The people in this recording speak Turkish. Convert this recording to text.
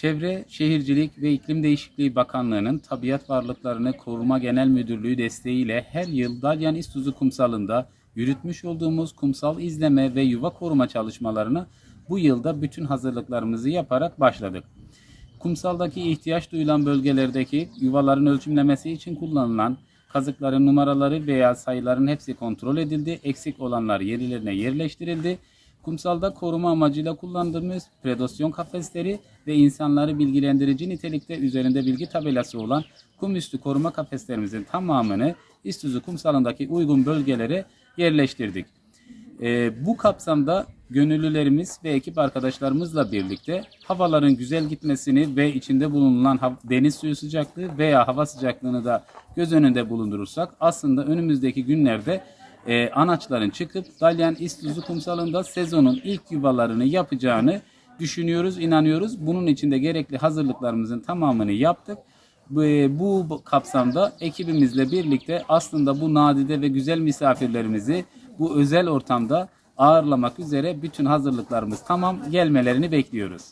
Çevre, Şehircilik ve İklim Değişikliği Bakanlığı'nın Tabiat Varlıklarını Koruma Genel Müdürlüğü desteğiyle her yıl Dalyan İstuzu Kumsalı'nda yürütmüş olduğumuz kumsal izleme ve yuva koruma çalışmalarını bu yılda bütün hazırlıklarımızı yaparak başladık. Kumsaldaki ihtiyaç duyulan bölgelerdeki yuvaların ölçümlemesi için kullanılan kazıkların numaraları veya sayıların hepsi kontrol edildi. Eksik olanlar yerlerine yerleştirildi. Kumsalda koruma amacıyla kullandığımız predasyon kafesleri ve insanları bilgilendirici nitelikte üzerinde bilgi tabelası olan kum üstü koruma kafeslerimizin tamamını İstüzü kumsalındaki uygun bölgelere yerleştirdik. Ee, bu kapsamda gönüllülerimiz ve ekip arkadaşlarımızla birlikte havaların güzel gitmesini ve içinde bulunan deniz suyu sıcaklığı veya hava sıcaklığını da göz önünde bulundurursak aslında önümüzdeki günlerde e, anaçların çıkıp Dalyan İstuzu kumsalında sezonun ilk yuvalarını yapacağını düşünüyoruz, inanıyoruz. Bunun için de gerekli hazırlıklarımızın tamamını yaptık. Bu, bu kapsamda ekibimizle birlikte aslında bu nadide ve güzel misafirlerimizi bu özel ortamda ağırlamak üzere bütün hazırlıklarımız tamam gelmelerini bekliyoruz.